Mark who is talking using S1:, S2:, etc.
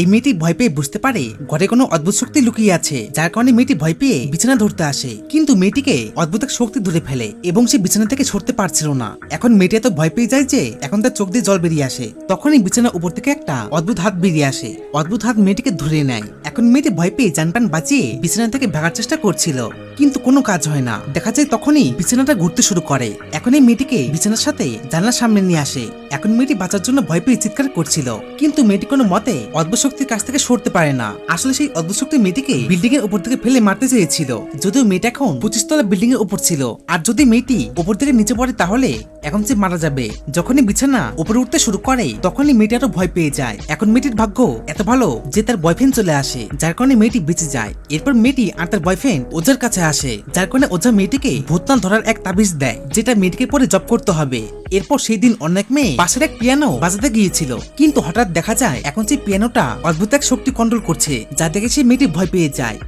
S1: এই মেয়েটি ভয় পেয়ে বুঝতে পারে ঘরে কোনো অদ্ভুত শক্তি লুকিয়ে আছে, যার কারণে মেয়েটি ভয় পেয়ে বিছানা ধরতে আসে। কিন্তু মেয়েটিকে অদ্ভুত এক শক্তি ধরে ফেলে এবং সে বিছানা থেকে সরতে পারছিল না। এখন মেয়েটি এত ভয় পেয়ে যায় যে এখন তার চোখ দিয়ে জল বেরিয়ে আসে। তখনই বিছানার উপর থেকে একটা অদ্ভুত হাত বেরিয়ে আসে। অদ্ভুত হাত মেয়েটিকে ধরে নেয়। এখন মেয়েটি ভয় পেয়ে জানপান বাঁচিয়ে বিছানা থেকে ভাগার চেষ্টা করছিল। কিন্তু কোনো কাজ হয় না। দেখা যায় তখনই বিছানাটা ঘুরতে শুরু করে। এখন এই মেয়েটিকে বিছানার সাথে জানলার সামনে নিয়ে আসে। এখন মেয়েটি বাঁচার জন্য ভয় পেয়ে চিৎকার করছিল। কিন্তু মেয়েটি কোনো মতে অদ্ভুত শক্তির কাছ থেকে সরতে পারে না। আসলে সেই অদ্ভুত শক্তি মেয়েটিকে বিল্ডিং এর উপর থেকে ফেলে মারতে চেয়েছিল। যদিও মেয়েটা এখন পঁচিশ তলা বিল্ডিং এর উপর ছিল। আর যদি মেয়েটি উপর থেকে নিচে পড়ে তাহলে এখন সে মারা যাবে। যখনই বিছানা উপরে উঠতে শুরু করে, তখনই মেয়েটি আরও ভয় পেয়ে যায়। এখন মেয়েটির ভাগ্য এত ভালো যে তার বয়ফ্রেন্ড চলে আসে, যার কারণে মেয়েটি বেঁচে যায়। এরপর মেয়েটি আর তার বয়ফ্রেন্ড ওজার কাছে আসে, যার কারণে ওঝা মেয়েটিকে ভূতনাল ধরার এক তাবিজ দেয়, যেটা মেয়েটিকে পরে জব করতে হবে। এরপর সেই দিন অনেক মেয়ে পাশের এক পিয়ানো বাজাতে গিয়েছিল। কিন্তু হঠাৎ দেখা যায়, এখন সেই পিয়ানোটা অদ্ভুত এক শক্তি কন্ট্রোল করছে, যা দেখে সে মেয়েটি ভয় পেয়ে যায়।